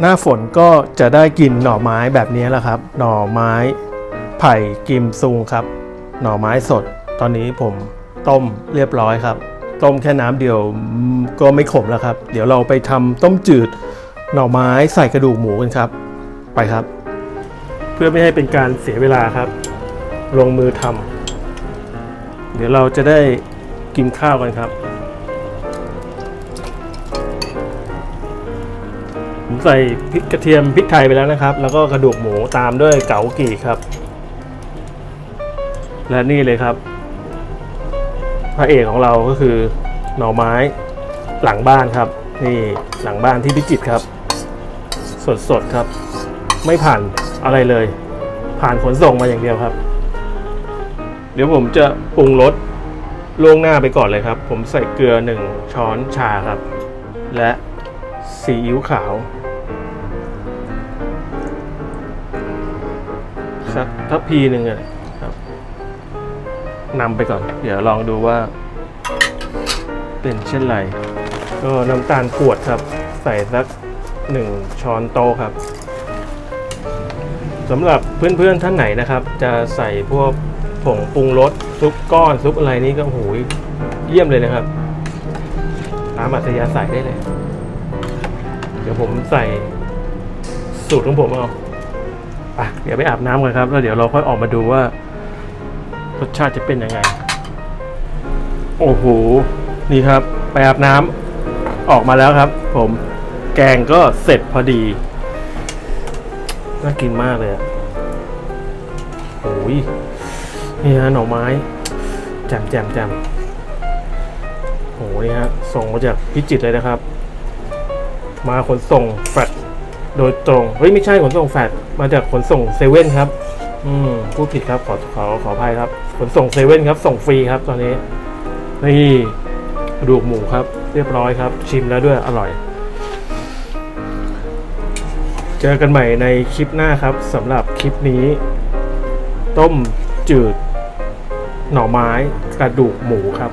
หน้าฝนก็จะได้กินหน่อไม้แบบนี้แหละครับ หน่อไม้ไผ่กิมซุงครับ หน่อไม้สด ตอนนี้ผมต้มเรียบร้อยครับ ต้มแค่น้ำเดียวก็ไม่ขมแล้วครับ เดี๋ยวเราไปทำต้มจืดหน่อไม้ใส่กระดูกหมูกันครับ ไปครับ เพื่อไม่ให้เป็นการเสียเวลาครับ ลงมือทำเดี๋ยวเราจะได้กินข้าวกันครับ ใส่พริกกระเทียมพริกไทยไปแล้วนะครับ แล้วก็กระดูกหมูตามด้วยเก๋ากี่ครับ และนี่เลยครับ พระเอกของเราก็คือหน่อไม้หลังบ้านครับ นี่หลังบ้านที่พิจิตรครับ สดๆครับ ไม่ผ่านอะไรเลย ผ่านขนส่งมาอย่างเดียวครับ เดี๋ยวผมจะปรุงรสล่วงหน้าไปก่อนเลยครับ ผมใส่เกลือหนึ่งช้อนชาครับ และซีอิ๊วขาว สักทัพพีหนึ่งอะครับนำไปก่อน เดี๋ยวลองดูว่า เป็นเช่นไรก็น้ำตาลขวดครับ ใส่สักหนึ่งช้อนโต๊ะครับสำหรับเพื่อนๆท่านไหนนะครับ จะใส่พวกผงปรุงรสซุปก้อนซุปอะไรนี่ก็โหยเยี่ยมเลยนะครับตามอัธยาศัยได้เลย เดี๋ยวผมใส่สูตรของผมเอา อะเดี๋ยวไปอาบน้ำกันครับ แล้วเดี๋ยวเราค่อยออกมาดูว่ารสชาติจะเป็นยังไง โอ้โห นี่ครับ ไปอาบน้ำออกมาแล้วครับ ผม แกงก็เสร็จพอดี น่ากินมากเลยอะโอ้ยนี่ฮะหน่อไม้แจมแจมแจมโอ้โหนี่ฮะ ส่งมาจากพิจิตรเลยนะครับ มาขนส่งแฟลต โดยตรง เฮ้ย ไม่ใช่ขนส่งแฟลตมาจากขนส่งเซเว่นครับ อืมพูดผิดครับ ขอขอขออภัยครับ ขนส่งเซเว่นครับ ส่งฟรีครับ ตอนนี้ นี่กระดูกหมูครับ เรียบร้อยครับ ชิมแล้วด้วยอร่อย เจอกันใหม่ในคลิปหน้าครับสำหรับคลิปนี้ ต้มจืด หน่อไม้กระดูกหมูครับ